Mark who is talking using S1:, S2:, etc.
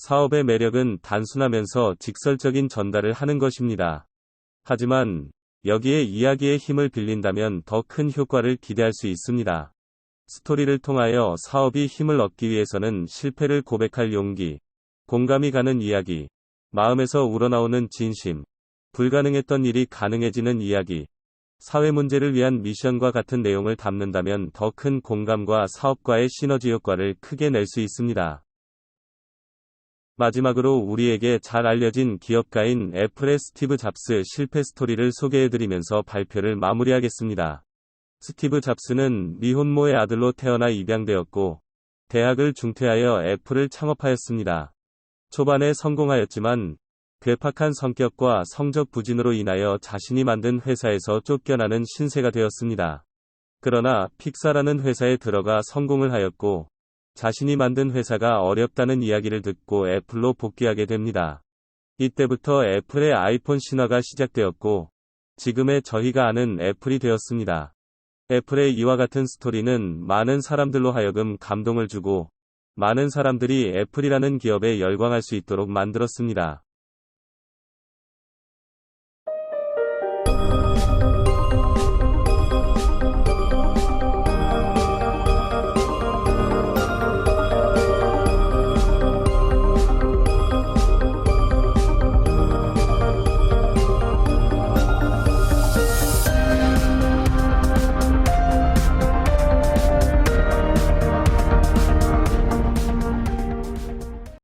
S1: 사업의 매력은 단순하면서 직설적인 전달을 하는 것입니다. 하지만 여기에 이야기의 힘을 빌린다면 더 큰 효과를 기대할 수 있습니다. 스토리를 통하여 사업이 힘을 얻기 위해서는 실패를 고백할 용기, 공감이 가는 이야기, 마음에서 우러나오는 진심, 불가능했던 일이 가능해지는 이야기, 사회 문제를 위한 미션과 같은 내용을 담는다면 더 큰 공감과 사업과의 시너지 효과를 크게 낼 수 있습니다. 마지막으로 우리에게 잘 알려진 기업가인 애플의 스티브 잡스 실패 스토리를 소개해드리면서 발표를 마무리하겠습니다. 스티브 잡스는 미혼모의 아들로 태어나 입양되었고, 대학을 중퇴하여 애플을 창업하였습니다. 초반에 성공하였지만, 괴팍한 성격과 성적 부진으로 인하여 자신이 만든 회사에서 쫓겨나는 신세가 되었습니다. 그러나 픽사라는 회사에 들어가 성공을 하였고, 자신이 만든 회사가 어렵다는 이야기를 듣고 애플로 복귀하게 됩니다. 이때부터 애플의 아이폰 신화가 시작되었고, 지금의 저희가 아는 애플이 되었습니다. 애플의 이와 같은 스토리는 많은 사람들로 하여금 감동을 주고, 많은 사람들이 애플이라는 기업에 열광할 수 있도록 만들었습니다.